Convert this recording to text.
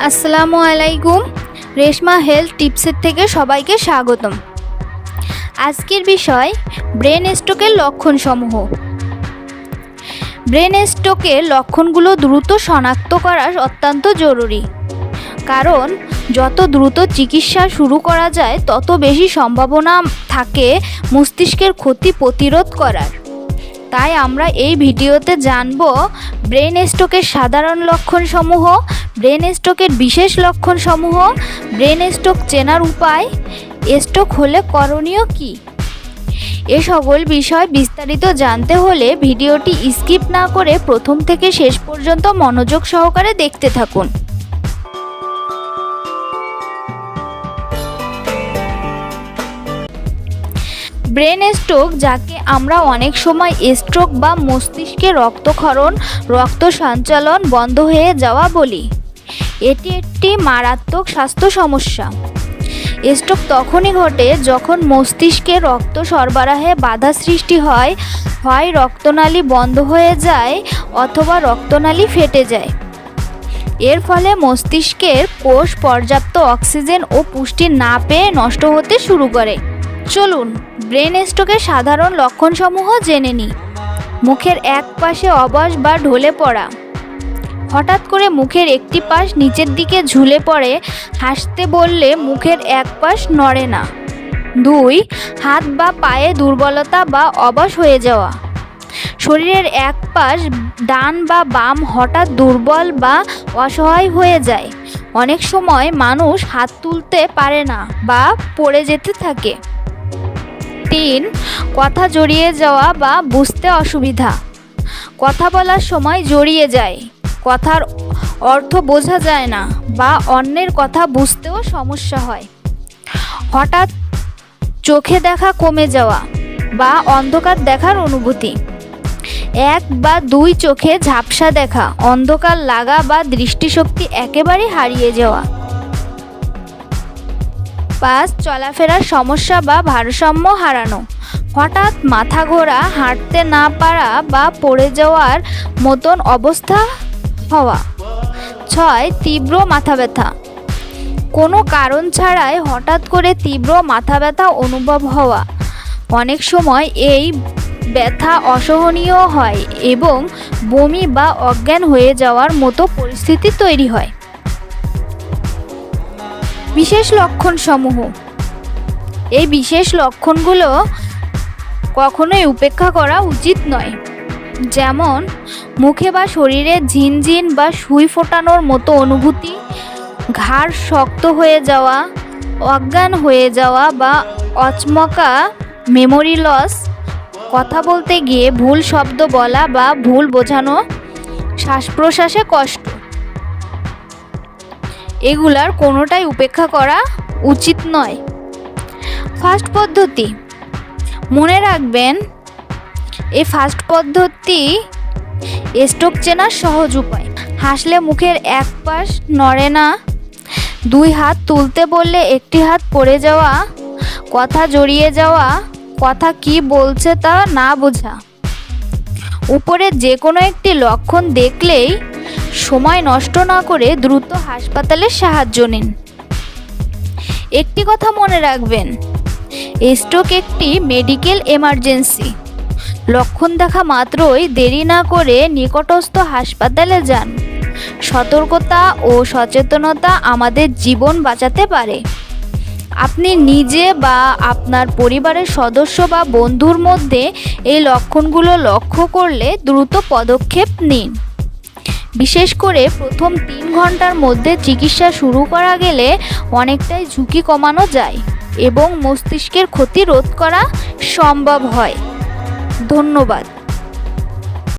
আসসালামু আলাইকুম। রেশমা হেলথ টিপসের থেকে সবাইকে স্বাগতম। আজকের বিষয় ব্রেন স্ট্রোকের লক্ষণসমূহ। ব্রেন স্ট্রোকের লক্ষণগুলো দ্রুত শনাক্ত করা অত্যন্ত জরুরি। কারণ, যত দ্রুত চিকিৎসা শুরু করা যায়, তত বেশি সম্ভাবনা থাকে মস্তিষ্কের ক্ষতি প্রতিরোধ করার। তাই আমরা এই ভিডিওতে জানব ব্রেন স্ট্রোকের সাধারণ লক্ষণসমূহ, ব্রেন স্ট্রোকের বিশেষ লক্ষণসমূহ, ব্রেন স্ট্রোক চেনার উপায়, স্ট্রোক হলে করণীয় কী? এ সকল বিষয় বিস্তারিত জানতে হলে ভিডিওটি স্কিপ না করে প্রথম থেকে শেষ পর্যন্ত মনোযোগ সহকারে দেখতে থাকুন। ব্রেন স্ট্রোক, যাকে আমরা অনেক সময় স্ট্রোক বা মস্তিষ্কে রক্তক্ষরণ, রক্ত সঞ্চালন বন্ধ হয়ে যাওয়া বলি। এটি একটি মারাত্মক স্বাস্থ্য সমস্যা। স্ট্রোক তখনই ঘটে যখন মস্তিষ্কে রক্ত সরবরাহে বাধা সৃষ্টি হয় হয় রক্তনালী বন্ধ হয়ে যায় অথবা রক্তনালী ফেটে যায়। এর ফলে মস্তিষ্কের কোষ পর্যাপ্ত অক্সিজেন ও পুষ্টি না পেয়ে নষ্ট হতে শুরু করে। চলুন ব্রেন স্ট্রোকের সাধারণ লক্ষণসমূহ জেনে নিই। মুখের এক পাশে অবশ বা ঢলে পড়া। হঠাৎ করে মুখের একটি পাশ নিচের দিকে ঝুলে পড়ে, হাসতে বললে মুখের এক পাশ নড়ে না। দুই, হাত বা পায়ে দুর্বলতা বা অবশ হয়ে যাওয়া। শরীরের এক পাশ ডান বা বাম হঠাৎ দুর্বল বা অসহায় হয়ে যায়। অনেক সময় মানুষ হাত তুলতে পারে না বা পড়ে যেতে থাকে। তিন কথা জড়িয়ে যাওয়া বা বুঝতে অসুবিধা। কথা বলার সময় জড়িয়ে যায়। কথার অর্থ বোঝা যায় না বা অন্যের কথা বুঝতেও সমস্যা হয়। হঠাৎ চোখে দেখা কমে যাওয়া বা অন্ধকার দেখার অনুভূতি। এক বা দুই চোখে ঝাপসা দেখা, অন্ধকার লাগা বা দৃষ্টিশক্তি একেবারে হারিয়ে যাওয়া। পাঁচ চলাফেরার সমস্যা বা ভারসাম্য হারানো। হঠাৎ মাথা ঘোরা হাঁটতে না পারা বা পড়ে যাওয়ার মতন অবস্থা হওয়া। ছয়, তীব্র মাথা ব্যথা। কোনো কারণ ছাড়াই হঠাৎ করে তীব্র মাথা ব্যথা অনুভব হওয়া। অনেক সময় এই ব্যথা অসহনীয় হয় এবং বমি বা অজ্ঞান হয়ে যাওয়ার মতো পরিস্থিতি তৈরি হয়। বিশেষ লক্ষণ সমূহ এই বিশেষ লক্ষণগুলো কখনোই উপেক্ষা করা উচিত নয়। যেমন, মুখে বা শরীরে ঝিনঝিন বা সুই ফোটানোর মতো অনুভূতি, ঘাড় শক্ত হয়ে যাওয়া, অজ্ঞান হয়ে যাওয়া বা অচমকা মেমোরি লস কথা বলতে গিয়ে ভুল শব্দ বলা বা ভুল বোঝানো শ্বাস প্রশ্বাসে কষ্ট। এগুলার কোনোটাই উপেক্ষা করা উচিত নয়। ফার্স্ট পদ্ধতি, মনে রাখবেন এই ফার্স্ট পদ্ধতি স্ট্রোক চেনার সহজ উপায়। হাসলে মুখের এক পাশ নড়ে না, দুই হাত তুলতে বললে একটি হাত পড়ে যাওয়া, কথা জড়িয়ে যাওয়া, কথা কি বলছে তা না বোঝা। উপরে যে কোনো একটি লক্ষণ দেখলেই সময় নষ্ট না করে দ্রুত হাসপাতালের সাহায্য নিন। একটি কথা মনে রাখবেন স্ট্রোক একটি মেডিকেল এমার্জেন্সি লক্ষণ দেখা মাত্রই দেরি না করে নিকটস্থ হাসপাতালে যান। সতর্কতা ও সচেতনতা আমাদের জীবন বাঁচাতে পারে। আপনি নিজে বা আপনার পরিবারের সদস্য বা বন্ধুর মধ্যে এই লক্ষণগুলো লক্ষ্য করলে দ্রুত পদক্ষেপ নিন। বিশেষ করে প্রথম তিন ঘণ্টার মধ্যে চিকিৎসা শুরু করা গেলে অনেকটাই ঝুঁকি কমানো যায় এবং মস্তিষ্কের ক্ষতি রোধ করা সম্ভব হয়। ধন্যবাদ।